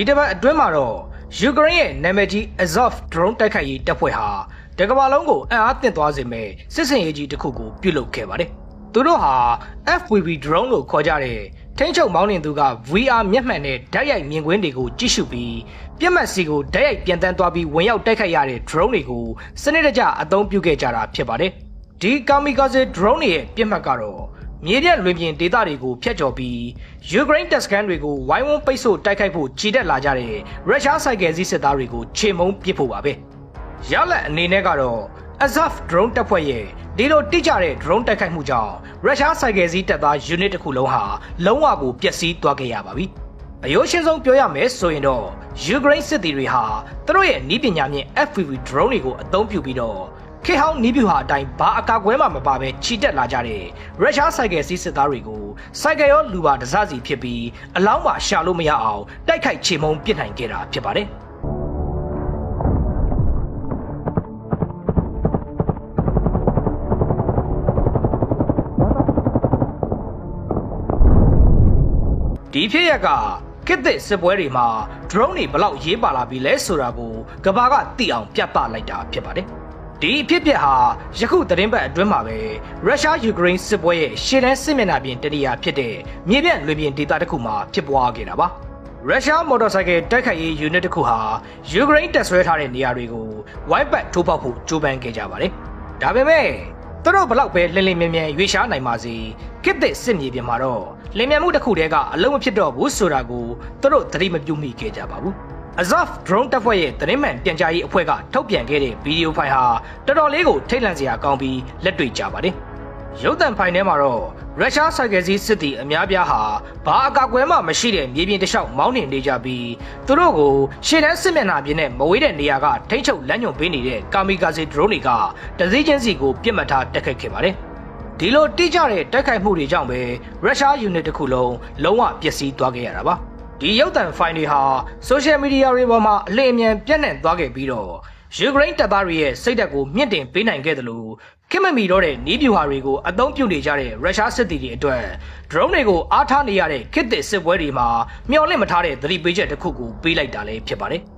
ဒီတစ်ပတ်အတွင်းမှာတော့ယူကရိန်းရဲ့နာမည်ကြီး Azov drone တိုက်ခိုက်ရေးတပ်ဖွဲ့ဟာတကမ္ဘာလုံးကိုအံ့အားသင့်သွားစေမဲ့စစ်စင်ရေးကြီးတစ်ခုကိုပြုလုပ်ခဲ့ပါတယ်။သူတို့ဟာ FPV drone လို့ခေါ်ကြတဲ့ထိန်းချုပ်မောင်းနှင်သူက VR မျက်မှန်နဲ့ဓာတ်ရိုက်မြင်ကွင်းတွေကိုကြည့်ရှုပြီးပြက်မှတ်စီကိုဓာတ်ရိုက်ပြန်တန်းသွားပြီးဝင်ရောက်တိုက်ခိုက်ရတဲ့ drone တွေကိုစနစ်တကျအသုံးပြုခဲ့ကြတာဖြစ်ပါတယ်။ဒီ kamikaze drone တွေရဲ့ပြက်မှတ်ကတော့ မြေပြန့်လွင်ပြင်ဒေသတွေကိုဖျက်ချော်ပြီးယူကရိန်းတပ်စခန်းတွေကိုဝိုင်းဝန်းပိတ်ဆို့တိုက်ခိုက်ဖို့ကြီးတက်လာကြတဲ့ရုရှားစိုက်ကယ်စီးစစ်သားတွေကိုခြေမုံပစ်ဖို့ပါပဲ။ရလက်အနေနဲ့ကတော့ Azov drone တပ်ဖွဲ့ရဲ့ဒီလိုတိကျတဲ့ drone တိုက်ခိုက်မှုကြောင့်ရုရှားစိုက်ကယ်စီးတပ်သား unit တစ်ခုလုံးဟာလုံးဝကိုပျက်စီးသွားခဲ့ရပါပြီ။အယိုးရှင်းဆုံးပြောရမယ်ဆိုရင်တော့ယူကရိန်းစစ်သည်တွေဟာသူတို့ရဲ့နည်းပညာမြင့် FPV drone တွေကိုအသုံးပြုပြီးတော့ ခေတ်ဟောင်းနီးပြူဟာအတိုင်းဘာအကာကွဲမှမပါဘဲခြိတက်လာကြတဲ့ရုရှားဆိုင်ကယ်စီးစစ်သားတွေကိုစိုက်ကယ်ရောလူပါတစစီဖြစ်ပြီးအလောင်းပါရှာလို့မရအောင်တိုက်ခိုက်ချေမှုန်းပစ်နိုင်ခဲ့တာဖြစ်ပါတယ်။ဒီဖြစ်ရက်ကကစ်သစ်စစ်ပွဲတွေမှာ drone တွေဘလောက်ရေးပါလာပြီလဲဆိုတာကိုကဘာကသိအောင်ပြသလိုက်တာဖြစ်ပါတယ်။ ဒီအဖြစ်ပြက်ဟာယခုသတင်းပတ်အတွင်းမှာပဲရုရှားယူကရိန်းစစ်ပွဲရဲ့ရှေ့တန်းစစ်မျက်နှာပြင်တတိယဖြစ်တဲ့မြေပြန့်လွင်ပြင်ဒေသတစ်ခုမှာဖြစ်ပွားခဲ့တာပါ။ရုရှားမော်တော်ဆိုင်ကယ်တိုက်ခိုက်ရေးယူနစ်တစ်ခုဟာယူကရိန်းတပ်ဆွဲထားတဲ့နေရာတွေကိုဝိုင်းပတ်ထိုးပေါက်ဖို့ကြိုးပမ်းခဲ့ကြပါတယ်။ဒါပေမဲ့သူတို့ဘလောက်ပဲလင်းလင်းမြဲမြဲရွေးရှားနိုင်ပါစေကစ်သစ်စစ်မြေပြင်မှာတော့လင်မြန်မှုတစ်ခုတည်းကအလုံးမဖြစ်တော့ဘူးဆိုတာကိုသူတို့သတိမပြုမိခဲ့ကြပါဘူး Azov drone တပ်ဖွဲ့ရဲ့သတင်းမှန်ပြန်ကြားရေးအဖွဲ့ကထုတ်ပြန်ခဲ့တဲ့ဗီဒီယိုဖိုင်ဟာတော်တော်လေးကိုထိတ်လန့်စရာကောင်းပြီးလက်တွေ့ကြပါတယ်ရုပ်သံဖိုင်ထဲမှာတော့ရုရှားဆိုင်ကယ်စီးစစ်သည်အများပြားဟာဘာအကာအကွယ်မှမရှိတဲ့မြေပြင်တစ်လျှောက်မောင်းနှင်နေကြပြီးသူတို့ကိုရှေ့တန်းစစ်မျက်နှာပြင်နဲ့မဝေးတဲ့နေရာကထိန်းချုပ်လမ်းညွှန်ပေးနေတဲ့ကာမီကာဇီ drone တွေကတစည်းချင်းစီကိုပြစ်မှတ်ထားတက်ခတ်ခဲ့ပါတယ်။ဒီလိုတိကျတဲ့တိုက်ခိုက်မှုတွေကြောင့်ပဲရုရှားယူနစ်တစ်ခုလုံးလုံးဝပျက်စီးသွားခဲ့ရတာပါ။ ဒီရုပ်သံဖိုင်တွေဟာဆိုရှယ်မီဒီယာတွေပေါ်မှာအလင်းအမြန်ပြန့်နှံ့သွားခဲ့ပြီးတော့ယူကရိန်းတပ်သားတွေရဲ့စိတ်ဓာတ်ကိုမြင့်တင်ပေးနိုင်ခဲ့တယ်လို့ခင်မမီတော့တဲ့နီးပြူဟာတွေကိုအသုံးပြုနေကြတဲ့ရုရှားစစ်သည်တွေအတွက် drone တွေကိုအားထားနေရတဲ့ခေတ်သစ်စစ်ပွဲတွေမှာမျော်လင့်မထားတဲ့သတိပေးချက်တစ်ခုကိုပေးလိုက်တာလည်းဖြစ်ပါတယ်။